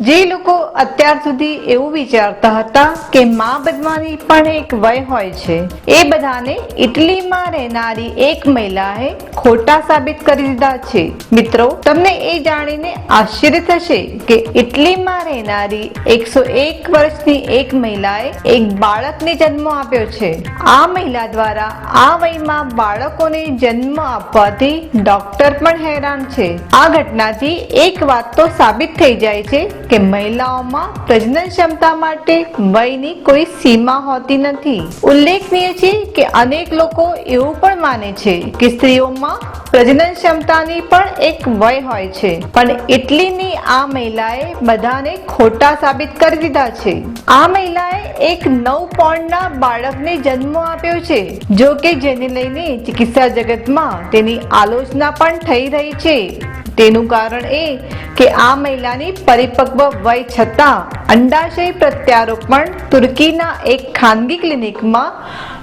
જે લોકો અત્યાર સુધી એવું વિચારતા હતા કે મા બનવાની પણ એક વય હોય છે. એ બધાને ઇટલીમાં રહેનારી એક મહિલાએ ખોટા સાબિત કરી દીધા છે. મિત્રો, તમને એ જાણીને આશ્ચર્ય થશે કે ઇટલીમાં રહેનારી એકસો એક વર્ષની એક મહિલાએ એક બાળકને જન્મ આપ્યો છે. આ મહિલા દ્વારા આ વયમાં બાળકોને જન્મ આપવાથી ડોક્ટર પણ હેરાન છે. આ ઘટનાથી એક વાત તો સાબિત થઈ જાય છે કે મહિલાઓમાં પ્રજનન ક્ષમતા માટે વયની કોઈ સીમા હોતી નથી. ઉલ્લેખનીય છે કે અનેક લોકો એવું પણ માને છે કે સ્ત્રીઓમાં પ્રજનન ક્ષમતાની પણ એક વય હોય છે. પણ ઇટલીની આ મહિલાએ બધાને ખોટા સાબિત કરી દીધા છે. આ મહિલાએ એક નવ પોન્ડના બાળકને જન્મ આપ્યો છે, જો કે જેને લઈને ચિકિત્સા જગતમાં તેની આલોચના પણ થઈ રહી છે. તેનું કારણ એ કે આ મહિલાની પરિપક્વ વય છતાં અંડાશય પ્રત્યારોપણ તુર્કીના એક ખાનગી ક્લિનિકમાં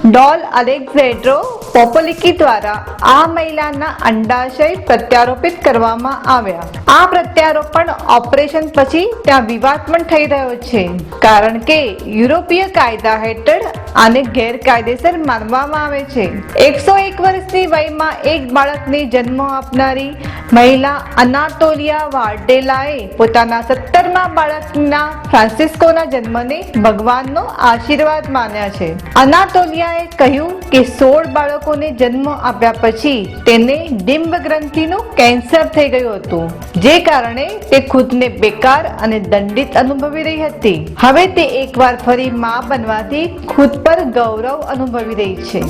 ડોલ અલેક્ઝેન્ડ્રો પોપોલિકી દ્વારા આ મહિલાના અંડાશય પ્રત્યારોપિત કરવામાં આવ્યા. આ પ્રત્યારોપણ ઓપરેશન પછી ત્યાં વિવાદ પણ થઈ રહ્યો છે. કારણ કે યુરોપીય કાયદા હેઠળ આને ગેરકાયદેસર માનવામાં આવે છે. એકસો એક વર્ષની વયમાં એક બાળકને જન્મ આપનારી મહિલા અનાટોલિયા વાર્ડેલાએ પોતાના સત્તરમા બાળકના ફ્રાન્સિસ્કોના જન્મને ભગવાનનો આશીર્વાદ માન્યા છે. અનાટોલિયાએ કહ્યું કે સોળ બાળકોને જન્મ આપ્યા પછી તેને ડિંબ ગ્રંથિનું કેન્સર થઈ ગયું હતું. જે કારણે તે ખુદને બેકાર અને દંડિત અનુભવી રહી હતી. હવે તે એકવાર ફરી મા બનવાથી ખુદ પર ગૌરવ અનુભવી રહી છે.